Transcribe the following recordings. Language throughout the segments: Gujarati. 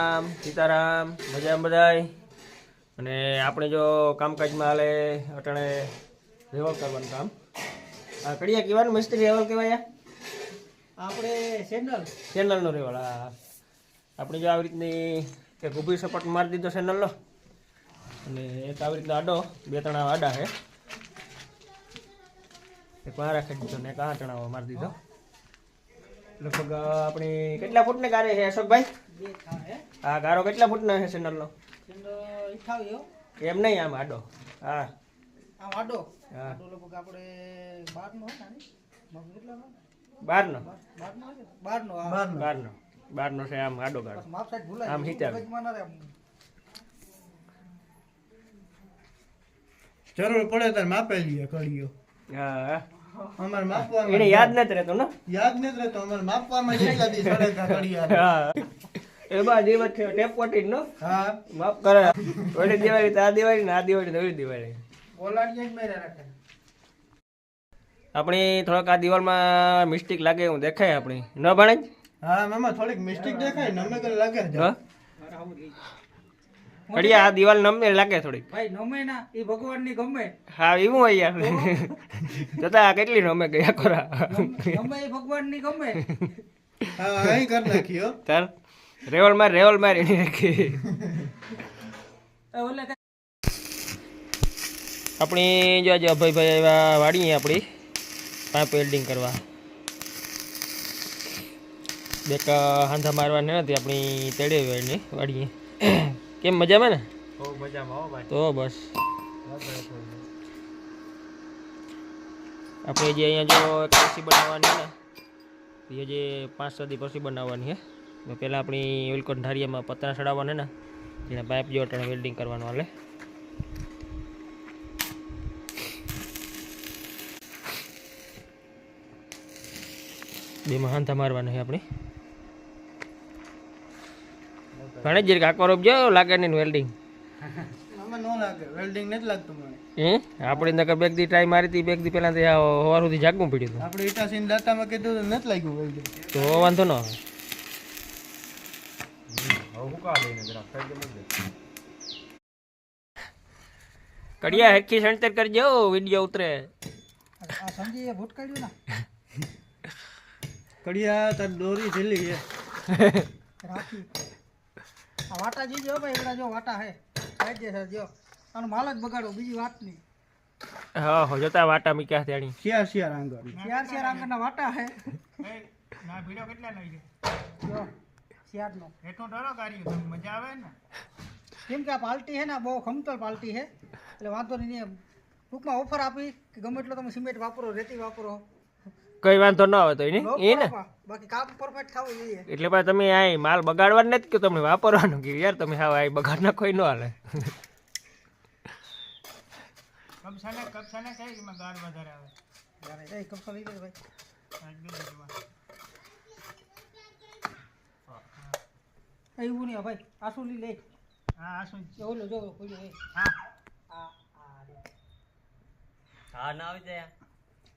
રામ સીતારામ મજા બધાય? અને આપણે જો કામકાજમાં હાલે અટાણે રેવલ કરવાનું કામ. આ કડિયા કહેવાનું મિસ્ત્રી રેવલ કહેવાય આપણે સેનલ સેનલનો રેવલ હા. આપણે જો આવી રીતની એક ઊભી સપાટ મારી દીધો ચેનલનો અને એક આવી રીતનો આડો બે ત્રણ આડા છે. એક આ રાખી દીધો ને એક આ તણાવ મારી દીધો. લગભગ આપણે કેટલા ફૂટને કાર્ય છે અશોકભાઈ? હે? ગારો કેટલા ફૂટનો છે ચેનલનો સેન્ડલ ઇઠાવ્યો એમ નહીં આમ આડો. હા. હા. લગભગ આપણે બારનો બારનો બારનો. છે? આમ આડો ગાડો આમ રહે. જરૂર પડે ત્યારે માપે લઈએ કડીઓ હા અમારે માપવામાં એને યાદ નથી રહેતો ને? યાદ નથી રહેતો અમારે માપવામાં કેટલા તા હા. એ બા દિવસ થયો ટેપ પટી નો? હા. માફ કરે. ઓલી દિવાળી આ દિવાળી ને આ દિવાળી તો દિવાળી. જ આપણી થોડાક આ દિવાલમાં મિસ્ટેક લાગે એવું દેખાય આપણી. ન ભણે? હા મામા થોડીક મિસ્ટેક દેખાય ને અમે લાગે હા? કડિયા આ દિવાલ નમે લાગે થોડીક. ભાઈ નમે ના એ ભગવાનની ગમે. હા એવું હોય યાર જતા આ કેટલી નમે ગયા ખરા. ગમે એ ભગવાનની ગમે. હા અહીં કરી નાખ્યો તાર? રેવલ માર રેવલ માર એની રાખી આપણી જો આજે અભયભાઈ આવ્યા વાડીએ આપણી. પાઇપ વેલ્ડિંગ કરવા. બેક હાંધા મારવાની નથી આપણી તેડે વાડીની વાડીએ. કેમ મજામાં ને? તો બસ. આપણે જે અહીંયા જો એક રસી બનાવવાની ને એ જે પાંચ સદી પછી બનાવવાની છે. પહેલાં આપણી ઓલકોટ ધારિયામાં પતરા ચડાવવાના ને જેને પાઇપ જો અટાણે વેલ્ડિંગ કરવાનું હાલે. બેમાં મહાનતા મારવાના છે આપણે. ઘણી જ કાકો રોપજો લાગે નહીં વેલ્ડિંગ આપણે નકર બેગ દી ટ્રાય મારી હતી બેગ દી પહેલાં સવાર સુધી જાગવું પડ્યું હતું. આપણે ઈટા સીન દાતામાં કીધું નથી લાગ્યું વેલ્ડિંગ તો વાંધો ન આવે. કડિયા હેકી સણતર કરજો વિડિયો ઉતરે. આ સમજી ભૂત કાઢ્યું ના કડિયા તાર દોરી ઢીલી છે. રાખી આ વાટા જીજો ભાઈ એવડા જો વાટા હે સાઈડ જે સર જો અને માલ જ બગાડો બીજી વાત નહીં હા હો જોતા વાટા મીક્યા ત્યાંની શિયાર શિયાર આંગળ શિયાર શિયાર આંગણના વાટા હે ના ભીડો કેટલા લઈ જો. શિયારનો એટલો ડરો કાઢ્યું મજા આવે ને? કેમ કે આ પાર્ટી છે ને બહુ ખમતલ પાર્ટી છે. એટલે વાંધો નહીં ટૂંકમાં ઓફર આપી કે ગમે એટલો તમે સિમેન્ટ વાપરો રેતી વાપરો. કઈ વાંધો ન આવે તો એને એ ને. બાકી કામ પરફેક્ટ થવું જોઈએ. એટલે ભાઈ તમે આ માલ બગાડવાનું નથી કે તમને વાપરવાનું કે યાર તમે હા આ બગાડ ના કોઈ ન હાલે. કપસાને કપસાને કઈ ગાર વધારે આવે? એ કપસા લઈ લે ભાઈ. એવું નહીં ભાઈ? આસુ લઈ લે હા આ શું? એ ઓલો જો કોઈ એ. હા. આ આ રે. હા ના આવી જાય.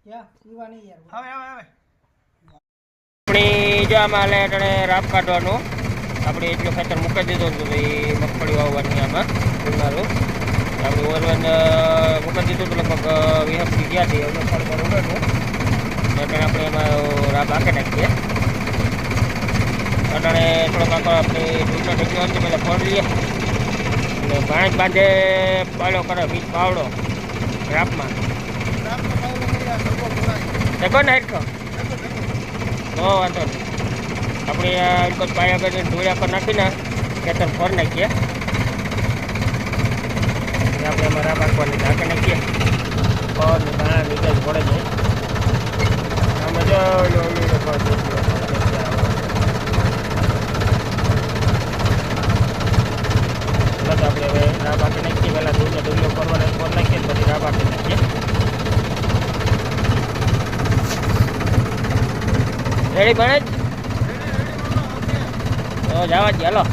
યા પીવા નહીં યાર. હવે હવે હવે. આપણી જો આમાં રાપ કાઢવાનું. આપણે એટલું ખાતર મૂકી દીધું હતું ભાઈ મગફળી વાવવાની આમાં ઉનાળું. આપણે ઓરવન મૂકી દીધું હતું લગભગ વીહપથી ગયા હતી હવે ઉડેલું અટાણે આપણે એમાં રાપ આંકે નાખીએ. અટાણે થોડોક આખો આપણે દૂધનો ઢગલો હતો, પહેલાં ફોડ લઈએ. અને ભાણેજ બાંધે પાડો કરે વીજ પાવડો રાપમાં. દેખો ને હેઠો તો વાંધો નહીં. આપણે આ પાયા કરીને ઢોળ્યા પર નાખીને ખેતર ફોર નાખીએ. આપણે એમાં રાબ રાખવાની ઢાંકી નાખીએ. ફોર ને દાણા નીચે પડે છે. આમાં જો ઓલો ઓલી લોકો દેશી લોકો દેશી આવે. એટલે તો આપણે હવે રાબ આપી નાખીએ પહેલાં દૂધને ડુલ્લો કરવાનો ફોર નાખીએ ને પછી રાબ આપી નાખીએ રેડી ભણે જ તો જવા જ હાલો.